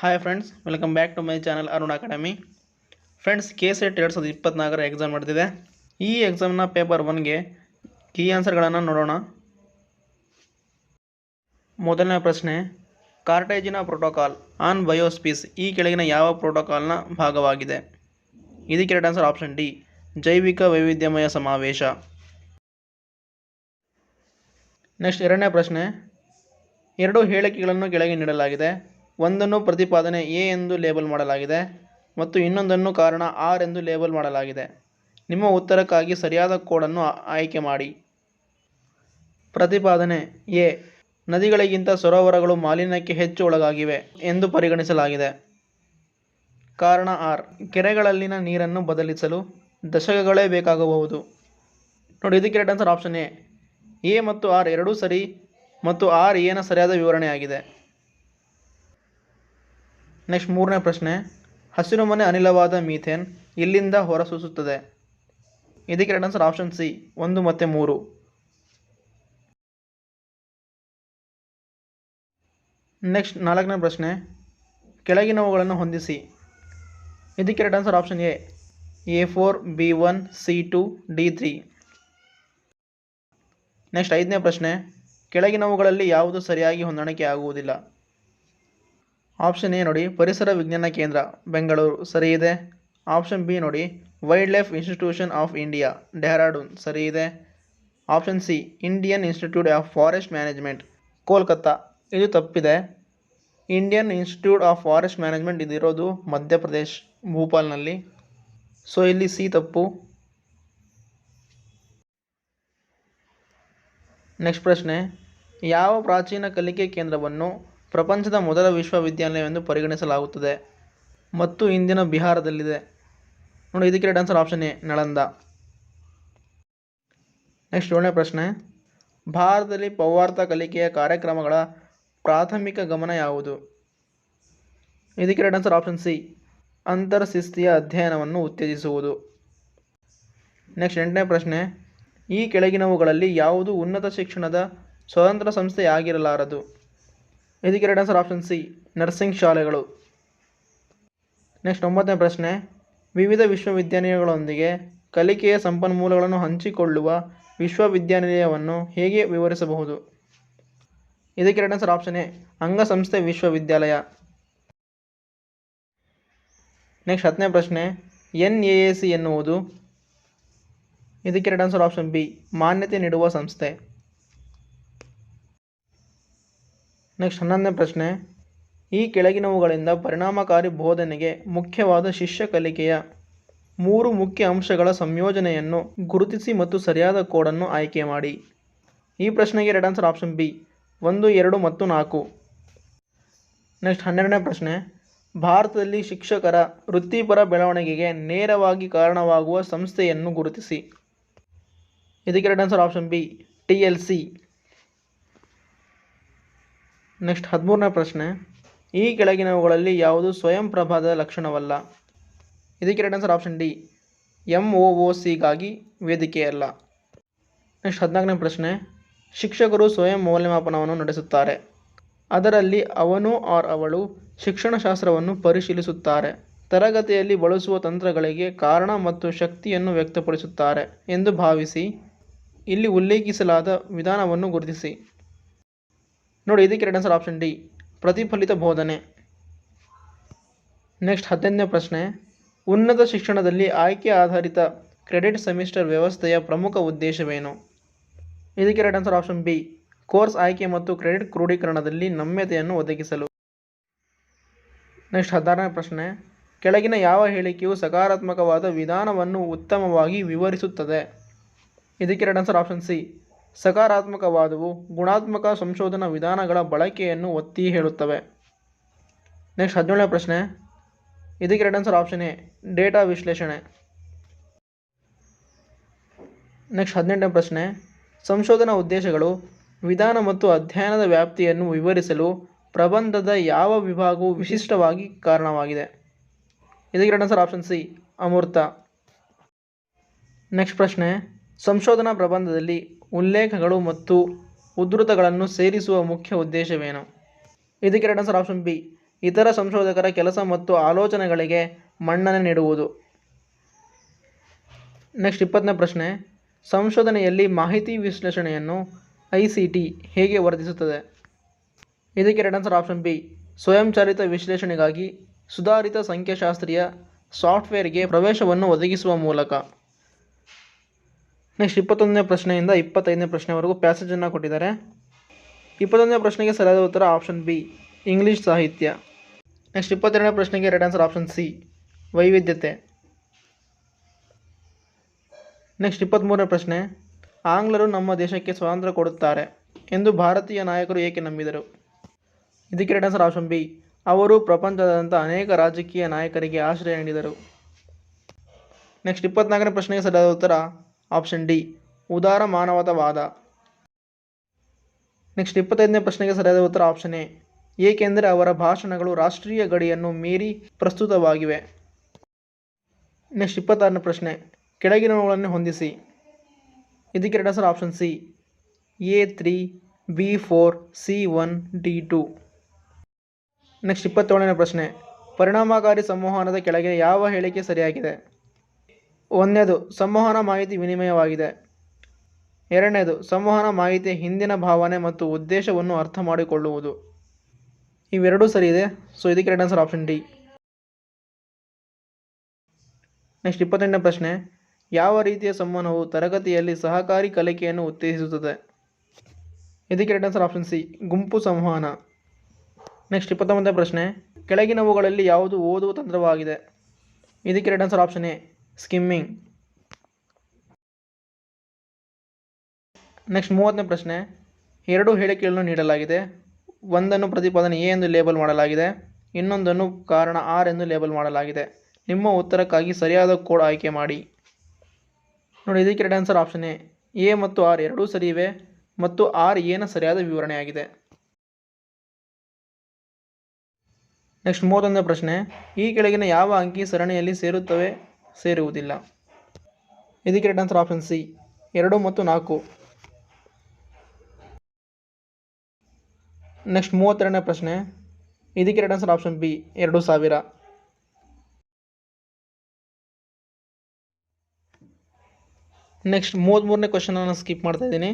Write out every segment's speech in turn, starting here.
Hi friends welcome back to my channel Arun academy friends K set ಎರಡು ಸಾವಿರದ ಇಪ್ಪತ್ತ್ನಾಲ್ಕರ exam ನಡೆದಿದೆ. ಈ ಎಕ್ಸಾಮ್ನ paper ಒನ್ಗೆ key ಆನ್ಸರ್ಗಳನ್ನು ನೋಡೋಣ. ಮೊದಲನೇ ಪ್ರಶ್ನೆ ಕಾರ್ಟೇಜಿನ ಪ್ರೋಟೋಕಾಲ್ ಆನ್ ಬಯೋಸ್ಪೀಸ್ ಈ ಕೆಳಗಿನ ಯಾವ ಪ್ರೋಟೋಕಾಲ್ನ ಭಾಗವಾಗಿದೆ? ಇದಕ್ಕೆ ಎರಡು ಆನ್ಸರ್ ಆಪ್ಷನ್ ಡಿ ಜೈವಿಕ ವೈವಿಧ್ಯಮಯ ಸಮಾವೇಶ. ನೆಕ್ಸ್ಟ್ ಎರಡನೇ ಪ್ರಶ್ನೆ, ಎರಡು ಹೇಳಿಕೆಗಳನ್ನು ಕೆಳಗೆ ನೀಡಲಾಗಿದೆ. ಒಂದನ್ನು ಪ್ರತಿಪಾದನೆ ಎ ಎಂದು ಲೇಬಲ್ ಮಾಡಲಾಗಿದೆ ಮತ್ತು ಇನ್ನೊಂದನ್ನು ಕಾರಣ ಆರ್ ಎಂದು ಲೇಬಲ್ ಮಾಡಲಾಗಿದೆ. ನಿಮ್ಮ ಉತ್ತರಕ್ಕಾಗಿ ಸರಿಯಾದ ಕೋಡನ್ನು ಆಯ್ಕೆ ಮಾಡಿ. ಪ್ರತಿಪಾದನೆ ಎ. ನದಿಗಳಿಗಿಂತ ಸರೋವರಗಳು ಮಾಲಿನ್ಯಕ್ಕೆ ಹೆಚ್ಚು ಒಳಗಾಗಿವೆ ಎಂದು ಪರಿಗಣಿಸಲಾಗಿದೆ. ಕಾರಣ ಆರ್. ಕೆರೆಗಳಲ್ಲಿನ ನೀರನ್ನು ಬದಲಿಸಲು ದಶಕಗಳೇ ಬೇಕಾಗಬಹುದು. ನೋಡಿ, ಇದಕ್ಕೆ ಎರಡು ಆನ್ಸರ್ ಆಪ್ಷನ್ ಎ. ಎ ಮತ್ತು ಆರ್ ಎರಡೂ ಸರಿ ಮತ್ತು ಆರ್ ಎನ ಸರಿಯಾದ ವಿವರಣೆಯಾಗಿದೆ. ನೆಕ್ಸ್ಟ್ ಮೂರನೇ ಪ್ರಶ್ನೆ ಹಸಿರುಮನೆ ಅನಿಲವಾದ ಮೀಥೇನ್ ಇಲ್ಲಿಂದ ಹೊರಸೂಸುತ್ತದೆ? ಇದಕ್ಕೆ ರೈಟ್ ಆನ್ಸರ್ ಆಪ್ಷನ್ ಸಿ, ಒಂದು ಮತ್ತು ಮೂರು. ನೆಕ್ಸ್ಟ್ ನಾಲ್ಕನೇ ಪ್ರಶ್ನೆ, ಕೆಳಗಿನವುಗಳನ್ನು ಹೊಂದಿಸಿ. ಇದಕ್ಕೆ right answer option A A four, B one, C two, D three. Next ಐದನೇ ಪ್ರಶ್ನೆ, ಕೆಳಗಿನವುಗಳಲ್ಲಿ ಯಾವುದು ಸರಿಯಾಗಿ ಹೊಂದಾಣಿಕೆ ಆಗುವುದಿಲ್ಲ ಆಪ್ಷನ್ ಎ ನೋಡಿ, ಪರಿಸರ ವಿಜ್ಞಾನ ಕೇಂದ್ರ, ಬೆಂಗಳೂರು. ಸರಿ ಇದೆ. ಆಪ್ಷನ್ ಬಿ ನೋಡಿ Wildlife Institution of India, Dehradun. ಸರಿ ಇದೆ. Option C, Indian Institute of Forest Management, Kolkata. ಇದು ತಪ್ಪಿದೆ. Indian Institute of Forest Management ಇದಿರೋದು ಮಧ್ಯಪ್ರದೇಶ್, ಭೂಪಾಲ್ನಲ್ಲಿ. ಸೊ, ಇಲ್ಲಿ ಸಿ ತಪ್ಪು. ನೆಕ್ಸ್ಟ್ ಪ್ರಶ್ನೆ, ಯಾವ ಪ್ರಾಚೀನ ಕಲಿಕೆ ಕೇಂದ್ರವನ್ನು ಪ್ರಪಂಚದ ಮೊದಲ ವಿಶ್ವವಿದ್ಯಾಲಯವೆಂದು ಪರಿಗಣಿಸಲಾಗುತ್ತದೆ. ಮತ್ತು ಇಂದಿನ ಬಿಹಾರದಲ್ಲಿದೆ. ನೋಡಿ, ಇದಕ್ಕೆ ಎರಡು answer option A, Nalanda. Next ಏಳನೇ ಪ್ರಶ್ನೆ. ಭಾರತದಲ್ಲಿ ಪೌವಾರ್ಥ ಕಲಿಕೆಯ ಕಾರ್ಯಕ್ರಮಗಳ ಪ್ರಾಥಮಿಕ ಗಮನ ಯಾವುದು? ಇದಕ್ಕೆ ಎರಡು ಆನ್ಸರ್ ಆಪ್ಷನ್ ಸಿ, ಅಂತರ್ಶಿಸ್ತಿಯ ಅಧ್ಯಯನವನ್ನು ಉತ್ತೇಜಿಸುವುದು. ನೆಕ್ಸ್ಟ್ ಎಂಟನೇ ಪ್ರಶ್ನೆ. ಈ ಕೆಳಗಿನವುಗಳಲ್ಲಿ ಯಾವುದು ಉನ್ನತ ಶಿಕ್ಷಣದ ಸ್ವತಂತ್ರ ಸಂಸ್ಥೆಯಾಗಿರಲಾರದು? ಇದಕ್ಕೆ ಎರಡು ಆನ್ಸರ್ ಆಪ್ಷನ್ ಸಿ ನರ್ಸಿಂಗ್ ಶಾಲೆಗಳು. ನೆಕ್ಸ್ಟ್ ಒಂಬತ್ತನೇ ಪ್ರಶ್ನೆ, ವಿವಿಧ ವಿಶ್ವವಿದ್ಯಾನಿಲಯಗಳೊಂದಿಗೆ ಕಲಿಕೆಯ ಸಂಪನ್ಮೂಲಗಳನ್ನು ಹಂಚಿಕೊಳ್ಳುವ ವಿಶ್ವವಿದ್ಯಾನಿಲಯವನ್ನು ಹೇಗೆ ವಿವರಿಸಬಹುದು? ಇದಕ್ಕೆ ಎರಡು ಆನ್ಸರ್ ಆಪ್ಷನ್ ಎ ಅಂಗಸಂಸ್ಥೆ ವಿಶ್ವವಿದ್ಯಾಲಯ. ನೆಕ್ಸ್ಟ್ ಹತ್ತನೇ ಪ್ರಶ್ನೆ, ಎನ್ ಎ ಎ ಸಿ ಎನ್ನುವುದು? ಇದಕ್ಕೆ ಎರಡು ಆನ್ಸರ್ ಆಪ್ಷನ್ ಬಿ ಮಾನ್ಯತೆ ನೀಡುವ ಸಂಸ್ಥೆ. ನೆಕ್ಸ್ಟ್ ಹನ್ನೊಂದನೇ ಪ್ರಶ್ನೆ. ಈ ಕೆಳಗಿನವುಗಳಿಂದ ಪರಿಣಾಮಕಾರಿ ಬೋಧನೆಗೆ ಮುಖ್ಯವಾದ ಶಿಷ್ಯ ಕಲಿಕೆಯ ಮೂರು ಮುಖ್ಯ ಅಂಶಗಳ ಸಂಯೋಜನೆಯನ್ನು ಗುರುತಿಸಿ ಮತ್ತು ಸರಿಯಾದ ಕೋಡನ್ನು ಆಯ್ಕೆ ಮಾಡಿ. ಈ ಪ್ರಶ್ನೆಗೆ ಎರಡು ಆನ್ಸರ್ ಆಪ್ಷನ್ ಬಿ ಒಂದು, ಎರಡು ಮತ್ತು ನಾಲ್ಕು. ನೆಕ್ಸ್ಟ್ ಹನ್ನೆರಡನೇ ಪ್ರಶ್ನೆ. ಭಾರತದಲ್ಲಿ ಶಿಕ್ಷಕರ ವೃತ್ತಿಪರ ಬೆಳವಣಿಗೆಗೆ ನೇರವಾಗಿ ಕಾರಣವಾಗುವ ಸಂಸ್ಥೆಯನ್ನು ಗುರುತಿಸಿ. ಇದಕ್ಕೆ ಎರಡು answer option B T L C next ಹದಿಮೂರನೇ ಪ್ರಶ್ನೆ. ಈ ಕೆಳಗಿನವುಗಳಲ್ಲಿ ಯಾವುದು ಸ್ವಯಂ ಪ್ರಭಾದ ಲಕ್ಷಣವಲ್ಲ? ಇದಕ್ಕೆ right answer option D M O O ಸಿಗಾಗಿ ವೇದಿಕೆಯಲ್ಲ ನೆಕ್ಸ್ಟ್ ಹದಿನಾಲ್ಕನೇ ಪ್ರಶ್ನೆ. ಶಿಕ್ಷಕರು ಸ್ವಯಂ ಮೌಲ್ಯಮಾಪನವನ್ನು ನಡೆಸುತ್ತಾರೆ. ಅದರಲ್ಲಿ ಅವನು ಆರ್ ಅವಳು ಶಿಕ್ಷಣಶಾಸ್ತ್ರವನ್ನು ಪರಿಶೀಲಿಸುತ್ತಾರೆ. ತರಗತಿಯಲ್ಲಿ ಬಳಸುವ ತಂತ್ರಗಳಿಗೆ ಕಾರಣ ಮತ್ತು ಶಕ್ತಿಯನ್ನು ವ್ಯಕ್ತಪಡಿಸುತ್ತಾರೆ ಎಂದು ಭಾವಿಸಿ, ಇಲ್ಲಿ ಉಲ್ಲೇಖಿಸಲಾದ ವಿಧಾನವನ್ನು ಗುರುತಿಸಿ. ನೋಡಿ, ಇದಕ್ಕೆ ಎರಡು ಆನ್ಸರ್ ಆಪ್ಷನ್ ಡಿ ಪ್ರತಿಫಲಿತ ಬೋಧನೆ. ನೆಕ್ಸ್ಟ್ ಹದಿನೈದನೇ ಪ್ರಶ್ನೆ. ಉನ್ನತ ಶಿಕ್ಷಣದಲ್ಲಿ ಆಯ್ಕೆ ಆಧಾರಿತ ಕ್ರೆಡಿಟ್ ಸೆಮಿಸ್ಟರ್ ವ್ಯವಸ್ಥೆಯ ಪ್ರಮುಖ ಉದ್ದೇಶವೇನು? ಇದಕ್ಕೆ right answer option B course ಆಯ್ಕೆ ಮತ್ತು ಕ್ರೆಡಿಟ್ ಕ್ರೋಢೀಕರಣದಲ್ಲಿ ನಮ್ಯತೆಯನ್ನು ಒದಗಿಸಲು. ನೆಕ್ಸ್ಟ್ ಹದಿನಾರನೇ ಪ್ರಶ್ನೆ. ಕೆಳಗಿನ ಯಾವ ಹೇಳಿಕೆಯು ಸಕಾರಾತ್ಮಕವಾದ ವಿಧಾನವನ್ನು ಉತ್ತಮವಾಗಿ ವಿವರಿಸುತ್ತದೆ? ಇದಕ್ಕೆ ರೈಟ್ ಆನ್ಸರ್ ಆಪ್ಷನ್ ಸಿ ಸಕಾರಾತ್ಮಕವಾದವು ಗುಣಾತ್ಮಕ ಸಂಶೋಧನಾ ವಿಧಾನಗಳ ಬಳಕೆಯನ್ನು ಒತ್ತಿ ಹೇಳುತ್ತವೆ. ನೆಕ್ಸ್ಟ್ ಹದಿನೇಳನೇ ಪ್ರಶ್ನೆ. ಇದಕ್ಕೆ ಎರಡು ಆನ್ಸರ್ ಆಪ್ಷನ್ ಎ ಡೇಟಾ ವಿಶ್ಲೇಷಣೆ. ನೆಕ್ಸ್ಟ್ ಹದಿನೆಂಟನೇ ಪ್ರಶ್ನೆ. ಸಂಶೋಧನಾ ಉದ್ದೇಶಗಳು, ವಿಧಾನ ಮತ್ತು ಅಧ್ಯಯನದ ವ್ಯಾಪ್ತಿಯನ್ನು ವಿವರಿಸಲು ಪ್ರಬಂಧದ ಯಾವ ವಿಭಾಗವು ವಿಶಿಷ್ಟವಾಗಿ ಕಾರಣವಾಗಿದೆ? ಇದಕ್ಕೆ ಎರಡು ಆನ್ಸರ್ ಆಪ್ಷನ್ ಸಿ, ಅಮೂರ್ತ. ನೆಕ್ಸ್ಟ್ ಪ್ರಶ್ನೆ. ಸಂಶೋಧನಾ ಪ್ರಬಂಧದಲ್ಲಿ ಉಲ್ಲೇಖಗಳು ಮತ್ತು ಉದ್ಧೃತಗಳನ್ನು ಸೇರಿಸುವ ಮುಖ್ಯ ಉದ್ದೇಶವೇನು? ಇದಕ್ಕೆ ಎರಡು ಆನ್ಸರ್ ಆಪ್ಷನ್ ಬಿ ಇತರ ಸಂಶೋಧಕರ ಕೆಲಸ ಮತ್ತು ಆಲೋಚನೆಗಳಿಗೆ ಮನ್ನಣೆ ನೀಡುವುದು. ನೆಕ್ಸ್ಟ್ ಇಪ್ಪತ್ತನೇ ಪ್ರಶ್ನೆ. ಸಂಶೋಧನೆಯಲ್ಲಿ ಮಾಹಿತಿ ವಿಶ್ಲೇಷಣೆಯನ್ನು ಐ ಸಿ ಟಿ ಹೇಗೆ ವರ್ಧಿಸುತ್ತದೆ? ಇದಕ್ಕೆ ಎರಡು ಆನ್ಸರ್ ಆಪ್ಷನ್ ಬಿ ಸ್ವಯಂಚಾಲಿತ ವಿಶ್ಲೇಷಣೆಗಾಗಿ ಸುಧಾರಿತ ಸಂಖ್ಯಾಶಾಸ್ತ್ರೀಯ ಸಾಫ್ಟ್ವೇರ್ಗೆ ಪ್ರವೇಶವನ್ನು ಒದಗಿಸುವ ಮೂಲಕ. ನೆಕ್ಸ್ಟ್ ಇಪ್ಪತ್ತೊಂದನೇ ಪ್ರಶ್ನೆಯಿಂದ ಇಪ್ಪತ್ತೈದನೇ ಪ್ರಶ್ನೆವರೆಗೂ ಪ್ಯಾಸೇಜನ್ನು ಕೊಟ್ಟಿದ್ದಾರೆ. ಇಪ್ಪತ್ತೊಂದನೇ ಪ್ರಶ್ನೆಗೆ ಸರಿಯಾದ ಉತ್ತರ ಆಪ್ಷನ್ ಬಿ ಇಂಗ್ಲೀಷ್ ಸಾಹಿತ್ಯ. ನೆಕ್ಸ್ಟ್ ಇಪ್ಪತ್ತೆರಡನೇ ಪ್ರಶ್ನೆಗೆ ರೈಟ್ ಆನ್ಸರ್ ಆಪ್ಷನ್ ಸಿ ವೈವಿಧ್ಯತೆ. ನೆಕ್ಸ್ಟ್ ಇಪ್ಪತ್ತ್ಮೂರನೇ ಪ್ರಶ್ನೆ, ಆಂಗ್ಲರು ನಮ್ಮ ದೇಶಕ್ಕೆ ಸ್ವಾತಂತ್ರ್ಯ ಕೊಡುತ್ತಾರೆ ಎಂದು ಭಾರತೀಯ ನಾಯಕರು ಏಕೆ ನಂಬಿದರು? ಇದಕ್ಕೆ ರೈಟ್ ಆನ್ಸರ್ ಆಪ್ಷನ್ ಬಿ ಅವರು ಪ್ರಪಂಚದಾದ್ಯಂತ ಅನೇಕ ರಾಜಕೀಯ ನಾಯಕರಿಗೆ ಆಶ್ರಯ ನೀಡಿದರು. ನೆಕ್ಸ್ಟ್ ಇಪ್ಪತ್ನಾಲ್ಕನೇ ಪ್ರಶ್ನೆಗೆ ಸರಿಯಾದ ಉತ್ತರ ಆಪ್ಷನ್ ಡಿ ಉದಾರ ಮಾನವತವಾದ. ನೆಕ್ಸ್ಟ್ ಇಪ್ಪತ್ತೈದನೇ ಪ್ರಶ್ನೆಗೆ ಸರಿಯಾದ ಉತ್ತರ ಆಪ್ಷನ್ ಎ ಏಕೆಂದರೆ ಅವರ ಭಾಷಣಗಳು ರಾಷ್ಟ್ರೀಯ ಗಡಿಯನ್ನು ಮೀರಿ ಪ್ರಸ್ತುತವಾಗಿವೆ. ನೆಕ್ಸ್ಟ್ ಇಪ್ಪತ್ತಾರನೇ ಪ್ರಶ್ನೆ, ಕೆಳಗಿನವುಗಳನ್ನು ಹೊಂದಿಸಿ. ಇದಕ್ಕೆ ಎರಡು sir option C A three B four C one D two next ಇಪ್ಪತ್ತೇಳನೇ ಪ್ರಶ್ನೆ, ಪರಿಣಾಮಕಾರಿ ಸಂವಹನದ ಕೆಳಗೆ ಯಾವ ಹೇಳಿಕೆ ಸರಿಯಾಗಿದೆ? ಒಂದನೇದು ಸಂವಹನ ಮಾಹಿತಿ ವಿನಿಮಯವಾಗಿದೆ. ಎರಡನೇದು, ಸಂವಹನ ಮಾಹಿತಿಯ ಹಿಂದಿನ ಭಾವನೆ ಮತ್ತು ಉದ್ದೇಶವನ್ನು ಅರ್ಥ ಮಾಡಿಕೊಳ್ಳುವುದು. ಇವೆರಡೂ ಸರಿ ಇದೆ. ಸೊ ಇದಕ್ಕೆ right answer option D next ಇಪ್ಪತ್ತೆಂಟನೇ ಪ್ರಶ್ನೆ. ಯಾವ ರೀತಿಯ ಸಂವಹನವು ತರಗತಿಯಲ್ಲಿ ಸಹಕಾರಿ ಕಲಿಕೆಯನ್ನು ಉತ್ತೇಜಿಸುತ್ತದೆ? ಇದಕ್ಕೆ ರೈಟ್ ಆನ್ಸರ್ ಆಪ್ಷನ್ ಸಿ ಗುಂಪು ಸಂವಹನ. ನೆಕ್ಸ್ಟ್ ಇಪ್ಪತ್ತೊಂಬತ್ತನೇ ಪ್ರಶ್ನೆ. ಕೆಳಗಿನವುಗಳಲ್ಲಿ ಯಾವುದು ಓದುವ ತಂತ್ರವಾಗಿದೆ? ಇದಕ್ಕೆ right answer option A skimming. Next ಮೂವತ್ತನೇ ಪ್ರಶ್ನೆ. ಎರಡು ಹೇಳಿಕೆಗಳನ್ನು ನೀಡಲಾಗಿದೆ. ಒಂದನ್ನು ಪ್ರತಿಪಾದನೆ ಎ ಎಂದು ಲೇಬಲ್ ಮಾಡಲಾಗಿದೆ. ಇನ್ನೊಂದನ್ನು ಕಾರಣ ಆರ್ ಎಂದು ಲೇಬಲ್ ಮಾಡಲಾಗಿದೆ. ನಿಮ್ಮ ಉತ್ತರಕ್ಕಾಗಿ ಸರಿಯಾದ ಕೋಡ್ ಆಯ್ಕೆ ಮಾಡಿ. ನೋಡಿ, ಇದಕ್ಕೆ ಎರಡು ಆನ್ಸರ್ ಆಪ್ಷನ್ ಎ. ಎ ಮತ್ತು ಆರ್ ಎರಡೂ ಸರಿ ಇವೆ ಮತ್ತು ಆರ್ ಎನ ಸರಿಯಾದ ವಿವರಣೆಯಾಗಿದೆ ನೆಕ್ಸ್ಟ್ ಮೂವತ್ತೊಂದನೇ ಪ್ರಶ್ನೆ. ಈ ಕೆಳಗಿನ ಯಾವ ಅಂಕಿ ಸರಣಿಯಲ್ಲಿ ಸೇರುತ್ತವೆ? ಸೇರುವುದಿಲ್ಲ. ಇದಕ್ಕೆ ರೈಟ್ ಆನ್ಸರ್ ಆಪ್ಷನ್ ಸಿ ಎರಡು ಮತ್ತು ನಾಲ್ಕು. ನೆಕ್ಸ್ಟ್ ಮೂವತ್ತೆರಡನೇ ಪ್ರಶ್ನೆ. ಇದಕ್ಕೆ ರೈಟ್ ಆನ್ಸರ್ ಆಪ್ಷನ್ ಬಿ ಎರಡು ಸಾವಿರ. ನೆಕ್ಸ್ಟ್ ಮೂವತ್ತ್ಮೂರನೇ ಕ್ವಶನನ್ನು ಸ್ಕಿಪ್ ಮಾಡ್ತಾ ಇದ್ದೀನಿ.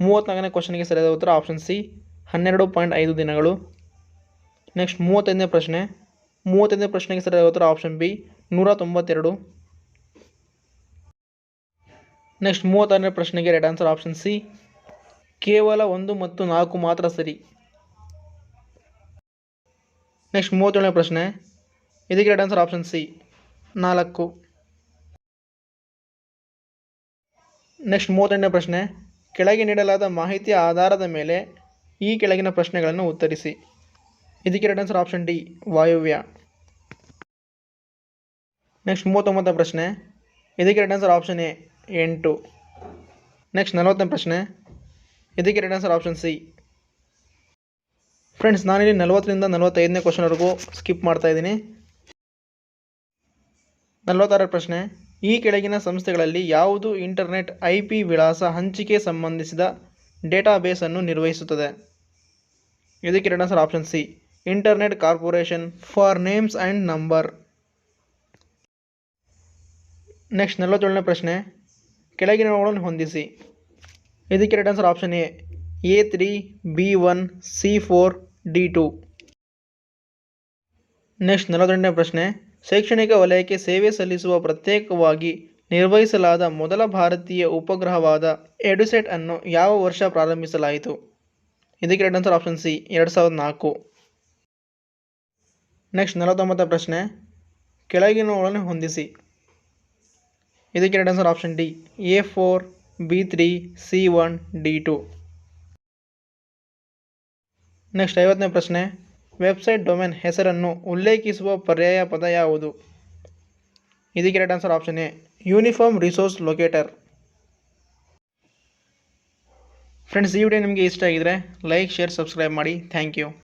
ಮೂವತ್ತ್ನಾಲ್ಕನೇ ಕ್ವಶನ್ಗೆ ಸರಿಯಾದ ಉತ್ತರ ಆಪ್ಷನ್ ಸಿ ಹನ್ನೆರಡು ಪಾಯಿಂಟ್ ಐದು ದಿನಗಳು. ನೆಕ್ಸ್ಟ್ ಮೂವತ್ತೈದನೇ ಪ್ರಶ್ನೆ. ಮೂವತ್ತೈದನೇ ಪ್ರಶ್ನೆಗೆ ಸರಿಯಾದ ಉತ್ತರ ಆಪ್ಷನ್ ಬಿ ನೂರ ತೊಂಬತ್ತೆರಡು ನೆಕ್ಸ್ಟ್ ಮೂವತ್ತಾರನೇ ಪ್ರಶ್ನೆಗೆ ರೈಟ್ ಆನ್ಸರ್ ಆಪ್ಷನ್ ಸಿ ಕೇವಲ ಒಂದು ಮತ್ತು ನಾಲ್ಕು ಮಾತ್ರ ಸರಿ. ನೆಕ್ಸ್ಟ್ ಮೂವತ್ತೇಳನೇ ಪ್ರಶ್ನೆ. ಇದಕ್ಕೆ ರೈಟ್ ಆನ್ಸರ್ ಆಪ್ಷನ್ ಸಿ ನಾಲ್ಕು. ನೆಕ್ಸ್ಟ್ ಮೂವತ್ತೆಂಟನೇ ಪ್ರಶ್ನೆ. ಕೆಳಗೆ ನೀಡಲಾದ ಮಾಹಿತಿಯ ಆಧಾರದ ಮೇಲೆ ಈ ಕೆಳಗಿನ ಪ್ರಶ್ನೆಗಳನ್ನು ಉತ್ತರಿಸಿ. ಇದಕ್ಕೆ ರೈಟ್ ಆನ್ಸರ್ ಆಪ್ಷನ್ ಡಿ ವಾಯುವ್ಯ. ನೆಕ್ಸ್ಟ್ ಮೂವತ್ತೊಂಬತ್ತನೇ ಪ್ರಶ್ನೆ. ಇದಕ್ಕೆ ರೈಟ್ ಆನ್ಸರ್ ಆಪ್ಷನ್ ಎ, ಎಂಟು. ನೆಕ್ಸ್ಟ್ ನಲವತ್ತನೇ ಪ್ರಶ್ನೆ. ಇದಕ್ಕೆ right answer option C. Friends ನಾನಿಲ್ಲಿ ನಲವತ್ತರಿಂದ ನಲವತ್ತೈದನೇ ಕ್ವಶನ್ವರೆಗೂ ಸ್ಕಿಪ್ ಮಾಡ್ತಾ ಇದ್ದೀನಿ. ನಲವತ್ತಾರನೇ ಪ್ರಶ್ನೆ. ಈ ಕೆಳಗಿನ ಸಂಸ್ಥೆಗಳಲ್ಲಿ ಯಾವುದು ಇಂಟರ್ನೆಟ್ ಐ ಪಿ ವಿಳಾಸ ಹಂಚಿಕೆ ಸಂಬಂಧಿಸಿದ ಡೇಟಾಬೇಸನ್ನು ನಿರ್ವಹಿಸುತ್ತದೆ? ಇದಕ್ಕೆ right answer option C. Internet Corporation for Names and Number next ನಲವತ್ತೇಳನೇ ಪ್ರಶ್ನೆ. ಕೆಳಗಿನವುಗಳನ್ನು ಹೊಂದಿಸಿ. ಇದಕ್ಕೆ right answer option A A three B one C four D two next ನಲವತ್ತೆಂಟನೇ ಪ್ರಶ್ನೆ. ಶೈಕ್ಷಣಿಕ ವಲಯಕ್ಕೆ ಸೇವೆ ಸಲ್ಲಿಸುವ ಪ್ರತ್ಯೇಕವಾಗಿ ನಿರ್ವಹಿಸಲಾದ ಮೊದಲ ಭಾರತೀಯ ಉಪಗ್ರಹವಾದ ಎಡುಸೆಟ್ ಅನ್ನು ಯಾವ ವರ್ಷ ಪ್ರಾರಂಭಿಸಲಾಯಿತು? ಇದಕ್ಕೆ ರೈಟ್ ಆನ್ಸರ್ ಆಪ್ಷನ್ ಸಿ ಎರಡು ಸಾವಿರದ ನಾಲ್ಕು. ನೆಕ್ಸ್ಟ್ ನಲವತ್ತೊಂಬತ್ತನೇ ಪ್ರಶ್ನೆ. ಕೆಳಗಿನವುಗಳನ್ನು ಹೊಂದಿಸಿ. ಇದಕ್ಕೆ right answer option D A four B three C one D two next ಐವತ್ತನೇ ಪ್ರಶ್ನೆ. ವೆಬ್ಸೈಟ್ ಡೊಮೇನ್ ಹೆಸರನ್ನು ಉಲ್ಲೇಖಿಸುವ ಪರ್ಯಾಯ ಪದ ಯಾವುದು? ಇದಕ್ಕೆ right answer option A uniform resource locator friends ಈ ವಿಡಿಯೋ ನಿಮಗೆ ಇಷ್ಟ ಆಗಿದರೆ ಲೈಕ್ ಶೇರ್ ಸಬ್ಸ್ಕ್ರೈಬ್ ಮಾಡಿ. Thank you